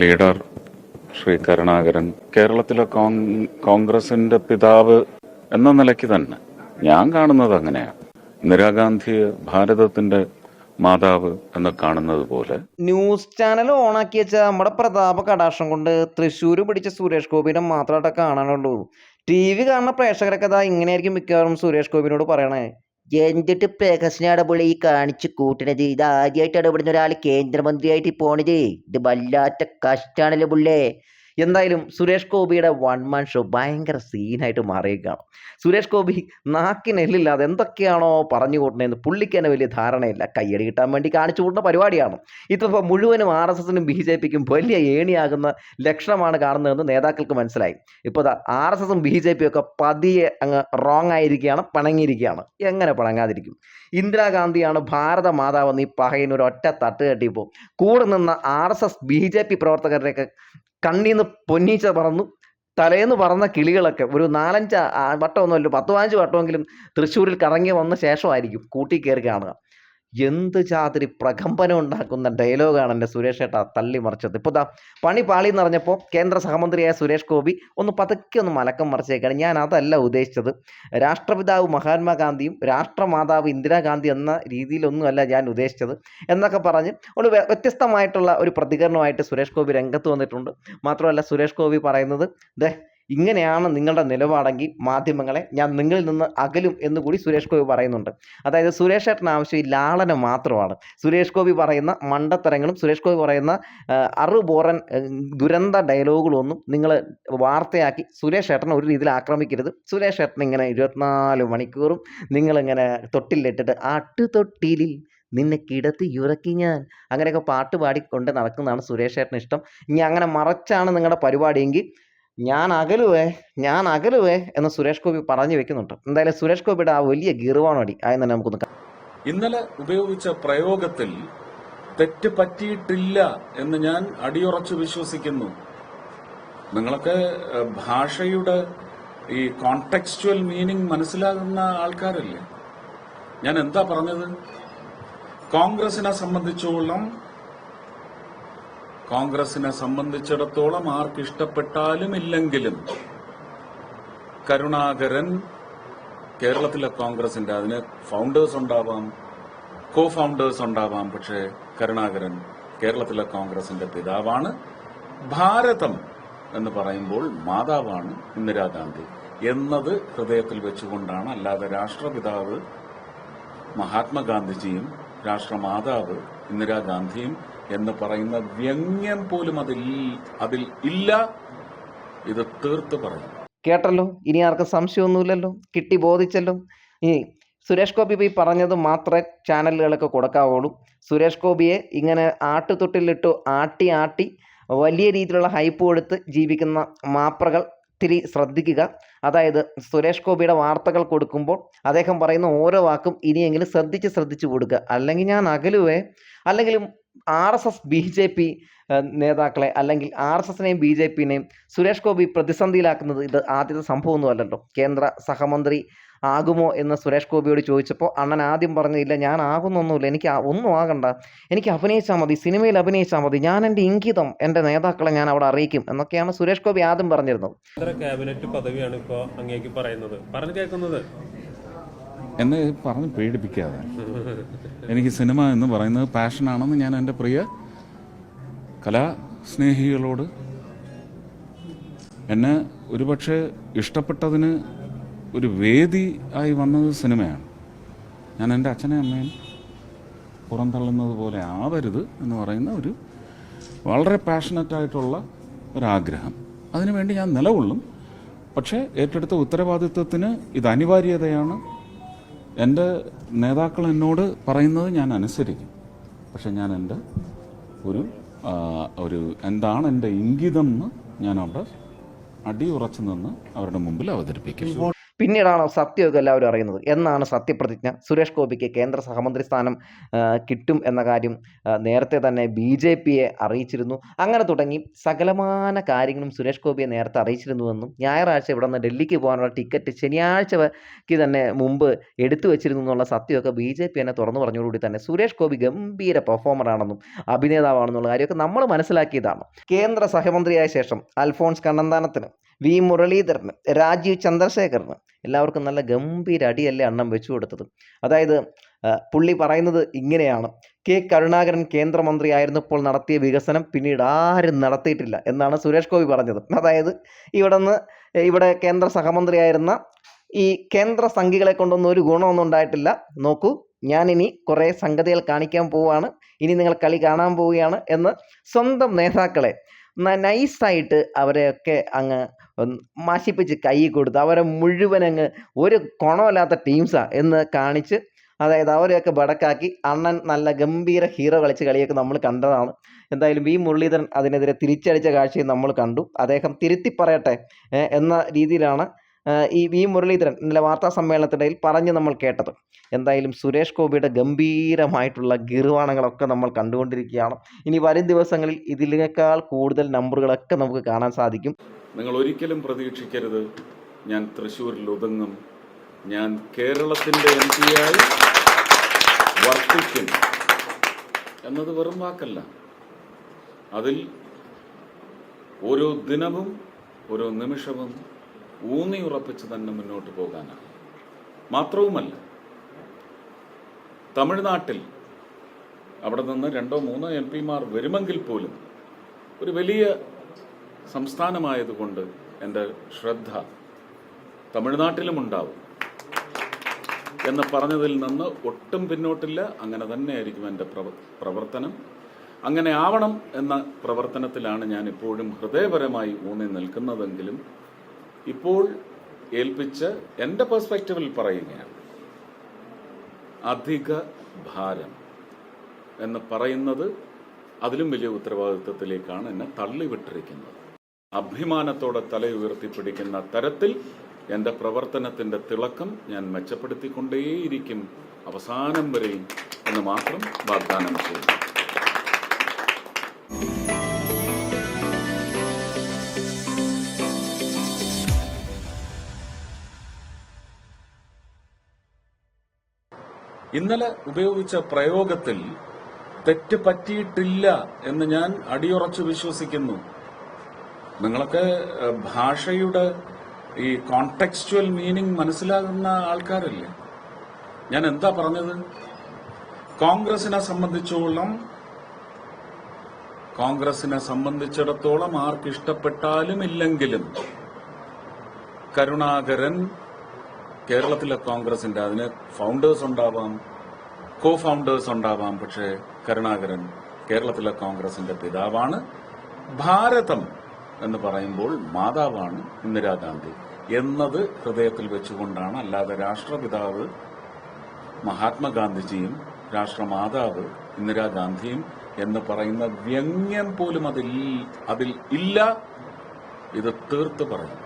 Leader Shri Karunakaran. കേരളത്തിലെ കോൺഗ്രസിന്റെ പിതാവ് എന്ന നിലയ്ക്ക് തന്നെ ഞാൻ കാണുന്നത് അങ്ങനെയാണ് ഇന്ദിരാഗാന്ധിയെ ഭാരതത്തിന്റെ മാതാവ് എന്ന് കാണുന്നത് പോലെ. ന്യൂസ് ചാനൽ ഓണാക്കി വെച്ച നമ്മുടെ പ്രതാപ കടാക്ഷം കൊണ്ട് തൃശ്ശൂർ പിടിച്ച സുരേഷ് ഗോപിനെ മാത്രമായിട്ട് കാണാനുള്ളൂ. ടി വി കാണുന്ന പ്രേക്ഷകരൊക്കെ ഇതാ ഇങ്ങനെയായിരിക്കും മിക്കവാറും സുരേഷ് ഗോപിനോട് പറയണേ. എന്നിട്ട് പ്രകാശനാണ് പുള്ളി ഈ കാണിച്ച് കൂട്ടണത്? ഇത് ആദ്യമായിട്ട് ഇടപെടുന്ന ഒരാൾ കേന്ദ്രമന്ത്രിയായിട്ട് പോണത്. ഇത് വല്ലാത്ത കഷ്ടാണല്ലോ പുള്ളേ. എന്തായാലും സുരേഷ് ഗോപിയുടെ വൺ മാൻ ഷോ ഭയങ്കര സീനായിട്ട് മാറിയേക്കാണ് സുരേഷ് ഗോപി നാക്കിനെല്ലില്ലാതെ എന്തൊക്കെയാണോ പറഞ്ഞു കൂട്ടണേന്ന് പുള്ളിക്ക് തന്നെ വലിയ ധാരണയില്ല. കയ്യടി കിട്ടാൻ വേണ്ടി കാണിച്ചു കൂട്ടുന്ന പരിപാടിയാണ്. ഇതിപ്പോൾ മുഴുവനും ആർ എസ് എസിനും ബി ജെ പിക്കും വലിയ ഏണിയാകുന്ന ലക്ഷണമാണ് കാണുന്നതെന്ന് നേതാക്കൾക്ക് മനസ്സിലായി. ഇപ്പോൾ ആർ എസ് എസും ബി ജെ പിയും ഒക്കെ പതിയെ അങ്ങ് റോങ് ആയിരിക്കുകയാണ് പണങ്ങിയിരിക്കുകയാണ്. എങ്ങനെ പണങ്ങാതിരിക്കും? ഇന്ദിരാഗാന്ധിയാണ് ഭാരത മാതാവെന്ന് ഈ പഹയന് ഒരു ഒറ്റ തട്ട് കെട്ടിയപ്പോൾ കൂടെ നിന്ന R S S B J P പ്രവർത്തകരുടെയൊക്കെ കണ്ണീന്ന് പൊന്നീച്ച പറന്നു. തലേന്ന് പറന്ന കിളികളൊക്കെ ഒരു നാലഞ്ച് വട്ടമൊന്നുമല്ല പത്ത് പതിനഞ്ച് വട്ടമെങ്കിലും തൃശ്ശൂരിൽ കറങ്ങി വന്ന ശേഷമായിരിക്കും കൂട്ടി കയറി കാണുക. എന്ത് ജാതിരി പ്രകമ്പനം ഉണ്ടാക്കുന്ന ഡയലോഗാണ് എന്റെ സുരേഷ് ഏട്ടാ തള്ളി മറിച്ചത്. ഇപ്പോൾ ദാ പണി പാളി എന്ന് പറഞ്ഞപ്പോൾ കേന്ദ്ര സഹമന്ത്രിയായ സുരേഷ് ഗോപി ഒന്ന് പതുക്കെ ഒന്ന് മലക്കം മറിച്ചേക്കാണ്. ഞാൻ അതല്ല ഉദ്ദേശിച്ചത്. രാഷ്ട്രപിതാവ് മഹാത്മാഗാന്ധിയും രാഷ്ട്രമാതാവ് ഇന്ദിരാഗാന്ധി എന്ന രീതിയിലൊന്നുമല്ല ഞാൻ ഉദ്ദേശിച്ചത് എന്നൊക്കെ പറഞ്ഞ് ഒരു വ്യ- വ്യത്യസ്തമായിട്ടുള്ള ഒരു പ്രതികരണമായിട്ട് സുരേഷ് ഗോപി രംഗത്ത് വന്നിട്ടുണ്ട്. മാത്രമല്ല സുരേഷ് ഗോപി പറയുന്നത് ദേ ഇങ്ങനെയാണ് നിങ്ങളുടെ നിലപാടെങ്കിൽ മാധ്യമങ്ങളെ ഞാൻ നിങ്ങളിൽ നിന്ന് അകലും എന്ന് കൂടി സുരേഷ് ഗോപി പറയുന്നുണ്ട്. അതായത് സുരേഷ് ഏട്ടൻ ആവശ്യം ഈ ലാളന മാത്രമാണ്. സുരേഷ് ഗോപി പറയുന്ന മണ്ടത്തരങ്ങളും സുരേഷ് ഗോപി പറയുന്ന അറുബോറൻ ആ, ദുരന്ത ഡയലോഗുകളൊന്നും നിങ്ങൾ വാർത്തയാക്കി സുരേഷ് ഏട്ടനെ ഒരു രീതിയിൽ ആക്രമിക്കരുത്. സുരേഷ് ഏട്ടൻ ഇങ്ങനെ ഇരുപത്തിനാല് മണിക്കൂറും നിങ്ങളിങ്ങനെ തൊട്ടിലിട്ടിട്ട് ആട്ട് തൊട്ടിലിൽ നിന്നെ കിടത്തി ഉറക്കി ഞാൻ അങ്ങനെയൊക്കെ പാട്ട് പാടിക്കൊണ്ട് നടക്കുന്നതാണ് സുരേഷ് ഏട്ടന് ഇഷ്ടം. ഇനി അങ്ങനെ മറച്ചാണ് നിങ്ങളുടെ പരിപാടിയെങ്കിൽ ഞാൻ അകലുവേ ഞാൻ അകലുവേ എന്ന് സുരേഷ് ഗോപി പറഞ്ഞു വെക്കുന്നുണ്ട്. എന്തായാലും സുരേഷ് ഗോപിയുടെ ആ വലിയ ഗീർവാണടി ആയെന്ന് തന്നെ നമുക്കൊന്ന് ഇന്നലെ ഉപയോഗിച്ച പ്രയോഗത്തിൽ തെറ്റ് പറ്റിയിട്ടില്ല എന്ന് ഞാൻ അടിയുറച്ചു വിശ്വസിക്കുന്നു. നിങ്ങളൊക്കെ ഭാഷയുടെ ഈ കോണ്ടെക്സ്റ്റുവൽ മീനിങ് മനസ്സിലാകുന്ന ആൾക്കാരല്ലേ? ഞാൻ എന്താ പറഞ്ഞത്? കോൺഗ്രസിനെ സംബന്ധിച്ചോളം കോൺഗ്രസിനെ സംബന്ധിച്ചിടത്തോളം ആർക്കിഷ്ടപ്പെട്ടാലും ഇല്ലെങ്കിലും കരുണാകരൻ കേരളത്തിലെ കോൺഗ്രസിന്റെ അതിന് ഫൗണ്ടേഴ്സ് ഉണ്ടാവാം കോ ഫൗണ്ടേഴ്സ് ഉണ്ടാവാം. പക്ഷേ കരുണാകരൻ കേരളത്തിലെ കോൺഗ്രസിന്റെ പിതാവാണ്. ഭാരതം എന്ന് പറയുമ്പോൾ മാതാവാണ് ഇന്ദിരാഗാന്ധി എന്നത് ഹൃദയത്തിൽ വെച്ചുകൊണ്ടാണ്. അല്ലാതെ രാഷ്ട്രപിതാവ് മഹാത്മാഗാന്ധിജിയും രാഷ്ട്രമാതാവ് ഇന്ദിരാഗാന്ധിയും എന്ന് പറയുന്ന വ്യംഗ്യം പോലും അതിൽ അതിൽ ഇല്ല. ഇത് തീർത്ത് പറയും. കേട്ടല്ലോ? ഇനി ആർക്കും സംശയമൊന്നുമില്ലല്ലോ? കിട്ടി ബോധിച്ചല്ലോ? ഇനി സുരേഷ് ഗോപി ഈ പറഞ്ഞത് മാത്രമേ ചാനലുകളൊക്കെ കൊടുക്കാവുള്ളൂ. സുരേഷ് ഗോപിയെ ഇങ്ങനെ ആട്ടുതൊട്ടിലിട്ട് ആട്ടി ആട്ടി വലിയ രീതിയിലുള്ള ഹൈപ്പ് കൊടുത്ത് ജീവിക്കുന്ന മാപ്രകൾ ഒത്തിരി ശ്രദ്ധിക്കുക. അതായത് സുരേഷ് ഗോപിയുടെ വാർത്തകൾ കൊടുക്കുമ്പോൾ അദ്ദേഹം പറയുന്ന ഓരോ വാക്കും ഇനിയെങ്കിലും ശ്രദ്ധിച്ച് ശ്രദ്ധിച്ച് കൊടുക്കുക. അല്ലെങ്കിൽ ഞാൻ അകലുവേ അല്ലെങ്കിൽ R S S B J P നേതാക്കളെ അല്ലെങ്കിൽ ആർ എസ് എസിനെയും ബി ജെ പിനെയും സുരേഷ് ഗോപി പ്രതിസന്ധിയിലാക്കുന്നത് ഇത് ആദ്യത്തെ സംഭവമൊന്നും അല്ലല്ലോ കേന്ദ്ര സഹമന്ത്രി ആകുമോ എന്ന് സുരേഷ് ഗോപിയോട് ചോദിച്ചപ്പോൾ അണ്ണൻ ആദ്യം പറഞ്ഞില്ല ഞാൻ ആകുന്നൊന്നുമില്ല എനിക്ക് ഒന്നും ആകണ്ട. എനിക്ക് അഭിനയിച്ചാൽ മതി സിനിമയിൽ അഭിനയിച്ചാൽ മതി ഞാൻ എന്റെ ഇംഗിതം എന്റെ നേതാക്കളെ ഞാൻ അവിടെ അറിയിക്കും എന്നൊക്കെയാണ് സുരേഷ് ഗോപി ആദ്യം പറഞ്ഞിരുന്നത്. കേന്ദ്ര ക്യാബിനറ്റ് പദവിയാണ് ഇപ്പോൾ അങ്ങേക്ക് പറയുന്നത്. പറഞ്ഞു കേൾക്കുന്നത്. എന്നെ പറഞ്ഞ് പേടിപ്പിക്കാതെ. എനിക്ക് സിനിമ എന്ന് പറയുന്നത് പാഷനാണെന്ന് ഞാൻ എന്റെ പ്രിയ കലാസ്നേഹികളോട് എന്നെ ഒരുപക്ഷെ ഇഷ്ടപ്പെട്ടതിന് ഒരു വേദി ആയി വന്നത് സിനിമയാണ്. ഞാൻ എന്റെ അച്ഛനെ അമ്മയും പുറന്തള്ളുന്നത് പോലെ ആവരുത് എന്ന് പറയുന്ന ഒരു വളരെ പാഷനറ്റായിട്ടുള്ള ഒരാഗ്രഹം. അതിനുവേണ്ടി ഞാൻ നിലകൊള്ളും. പക്ഷേ ഏറ്റെടുത്ത ഉത്തരവാദിത്വത്തിന് ഇത് അനിവാര്യതയാണ്. എന്റെ നേതാക്കൾ എന്നോട് പറയുന്നത് ഞാൻ അനുസരിക്കും. പക്ഷെ ഞാൻ എന്റെ ഒരു ഒരു എന്താണ് എന്റെ ഇംഗിതം എന്ന് ഞാൻ അവിടെ അടിയുറച്ചു നിന്ന് അവരുടെ മുമ്പിൽ അവതരിപ്പിക്കും. പിന്നീടാണ് സത്യമൊക്കെ എല്ലാവരും അറിയുന്നത്? എന്നാണ് സത്യപ്രതിജ്ഞ. സുരേഷ് ഗോപിക്ക് കേന്ദ്ര സഹമന്ത്രി സ്ഥാനം കിട്ടും എന്ന കാര്യം നേരത്തെ തന്നെ ബി ജെ പിയെ അറിയിച്ചിരുന്നു. അങ്ങനെ തുടങ്ങി സകലമാന കാര്യങ്ങളും സുരേഷ് ഗോപിയെ നേരത്തെ അറിയിച്ചിരുന്നുവെന്നും ഞായറാഴ്ച ഇവിടെ നിന്ന് ഡൽഹിക്ക് പോകാനുള്ള ടിക്കറ്റ് ശനിയാഴ്ചക്ക് തന്നെ മുമ്പ് എടുത്തു വെച്ചിരുന്നു എന്നുള്ള സത്യമൊക്കെ ബി ജെ പി തന്നെ തുറന്നു പറഞ്ഞതോടുകൂടി തന്നെ സുരേഷ് ഗോപി ഗംഭീര പെർഫോമറാണെന്നും അഭിനേതാവാണെന്നുള്ള കാര്യമൊക്കെ നമ്മൾ മനസ്സിലാക്കിയതാണ്. കേന്ദ്ര സഹമന്ത്രിയായ ശേഷം അൽഫോൺസ് കണ്ണന്താനത്തിന് വി. മുരളീധരന് രാജീവ് ചന്ദ്രശേഖരന് എല്ലാവർക്കും നല്ല ഗംഭീര അടിയല്ലേ അണ്ണം വെച്ചു കൊടുത്തത്. അതായത് പുള്ളി പറയുന്നത് ഇങ്ങനെയാണ്. കെ. കരുണാകരൻ കേന്ദ്രമന്ത്രിയായിരുന്നപ്പോൾ നടത്തിയ വികസനം പിന്നീട് ആരും നടത്തിയിട്ടില്ല എന്നാണ് സുരേഷ് ഗോപി പറഞ്ഞത്. അതായത് ഇവിടെ നിന്ന് ഇവിടെ കേന്ദ്ര സഹമന്ത്രിയായിരുന്ന ഈ കേന്ദ്ര സംഘികളെ കൊണ്ടൊന്നും ഒരു ഗുണമൊന്നും ഉണ്ടായിട്ടില്ല. നോക്കൂ ഞാൻ ഇനി കുറേ സംഗതികൾ കാണിക്കാൻ പോവുകയാണ് ഇനി നിങ്ങൾ കളി കാണാൻ പോവുകയാണ് എന്ന് സ്വന്തം നേതാക്കളെ നൈസായിട്ട് അവരെയൊക്കെ അങ്ങ് ഒന്ന് മാശിപ്പിച്ച് കൈ കൊടുത്ത് അവരെ മുഴുവൻ അങ്ങ് ഒരു കുണമല്ലാത്ത ടീംസാണ് എന്ന് കാണിച്ച് അതായത് അവരെയൊക്കെ ബടക്കാക്കി അണ്ണൻ നല്ല ഗംഭീര ഹീറോ കളിച്ച കളിയൊക്കെ നമ്മൾ കണ്ടതാണ്. എന്തായാലും വി മുരളീധരൻ അതിനെതിരെ തിരിച്ചടിച്ച കാഴ്ചയും നമ്മൾ കണ്ടു. അദ്ദേഹം തിരുത്തി പറയട്ടെ എന്ന രീതിയിലാണ് ഈ വി മുരളീധരൻ ഇന്നലെ വാർത്താ സമ്മേളനത്തിനിടയിൽ പറഞ്ഞ് നമ്മൾ കേട്ടത്. എന്തായാലും സുരേഷ് ഗോപിയുടെ ഗംഭീരമായിട്ടുള്ള ഗിർവാണങ്ങളൊക്കെ നമ്മൾ കണ്ടുകൊണ്ടിരിക്കുകയാണ്. ഇനി വരും ദിവസങ്ങളിൽ ഇതിനേക്കാൾ കൂടുതൽ നമ്പറുകളൊക്കെ നമുക്ക് കാണാൻ സാധിക്കും. നിങ്ങൾ ഒരിക്കലും പ്രതീക്ഷിക്കരുത്. ഞാൻ തൃശ്ശൂരിൽ ഒതുങ്ങും. ഞാൻ കേരളത്തിന്റെ എം പിയായി വർദ്ധിക്കും എന്നത് വെറും വാക്കല്ല. അതിൽ ഓരോ ദിനവും ഓരോ നിമിഷവും ഊന്നി ഉറപ്പിച്ച് തന്നെ മുന്നോട്ട് പോകാനാണ്. മാത്രവുമല്ല തമിഴ്നാട്ടിൽ അവിടെ നിന്ന് രണ്ടോ മൂന്നോ എം പിമാർ വരുമെങ്കിൽ പോലും ഒരു വലിയ സംസ്ഥാനമായതുകൊണ്ട് എന്റെ ശ്രദ്ധ തമിഴ്നാട്ടിലും ഉണ്ടാവും എന്ന് പറഞ്ഞതിൽ നിന്ന് ഒട്ടും പിന്നോട്ടില്ല. അങ്ങനെ തന്നെയായിരിക്കും എന്റെ പ്രവ പ്രവർത്തനം. അങ്ങനെ ആവണം എന്ന പ്രവർത്തനത്തിലാണ് ഞാൻ ഇപ്പോഴും ഹൃദയപരമായി ഊന്നി നിൽക്കുന്നതെങ്കിലും ഇപ്പോൾ ഏൽപ്പിച്ച് എന്റെ പെർസ്പെക്റ്റീവിൽ പറയുകയാണ് അധിക ഭാരം എന്ന് പറയുന്നത് അതിലും വലിയ ഉത്തരവാദിത്വത്തിലേക്കാണ് എന്നെ തള്ളിവിട്ടിരിക്കുന്നത്. അഭിമാനത്തോടെ തല തലയുയർത്തിപ്പിടിക്കുന്ന തരത്തിൽ എന്റെ പ്രവർത്തനത്തിന്റെ തിളക്കം ഞാൻ മെച്ചപ്പെടുത്തിക്കൊണ്ടേയിരിക്കും അവസാനം വരെയും എന്ന് മാത്രം വാഗ്ദാനം ചെയ്യുന്നു. ഇന്നലെ ഉപയോഗിച്ച പ്രയോഗത്തിൽ തെറ്റ് പറ്റിയിട്ടില്ല എന്ന് ഞാൻ അടിയുറച്ചു വിശ്വസിക്കുന്നു. നിങ്ങളൊക്കെ ഭാഷയുടെ ഈ കോണ്ടെക്സ്റ്റുവൽ മീനിങ് മനസ്സിലാകുന്ന ആൾക്കാരല്ലേ? ഞാൻ എന്താ പറഞ്ഞത്? കോൺഗ്രസിനെ സംബന്ധിച്ചോളം കോൺഗ്രസിനെ സംബന്ധിച്ചിടത്തോളം ആർക്കിഷ്ടപ്പെട്ടാലും ഇല്ലെങ്കിലും കരുണാകരൻ കേരളത്തിലെ കോൺഗ്രസിന്റെ അതിന് ഫൗണ്ടേഴ്സ് ഉണ്ടാവാം കോ ഫൗണ്ടേഴ്സ് ഉണ്ടാവാം. പക്ഷേ കരുണാകരൻ കേരളത്തിലെ കോൺഗ്രസിന്റെ പിതാവാണ്. ഭാരതം എന്ന് പറയുമ്പോൾ മാതാവാണ് ഇന്ദിരാഗാന്ധി എന്നത് ഹൃദയത്തിൽ വെച്ചുകൊണ്ടാണ്. അല്ലാതെ രാഷ്ട്രപിതാവ് മഹാത്മാഗാന്ധിജിയും രാഷ്ട്രമാതാവ് ഇന്ദിരാഗാന്ധിയും എന്ന് പറയുന്ന വ്യംഗ്യം പോലും അതിൽ അതിൽ ഇല്ല. ഇത് തീർത്ത് പറയും.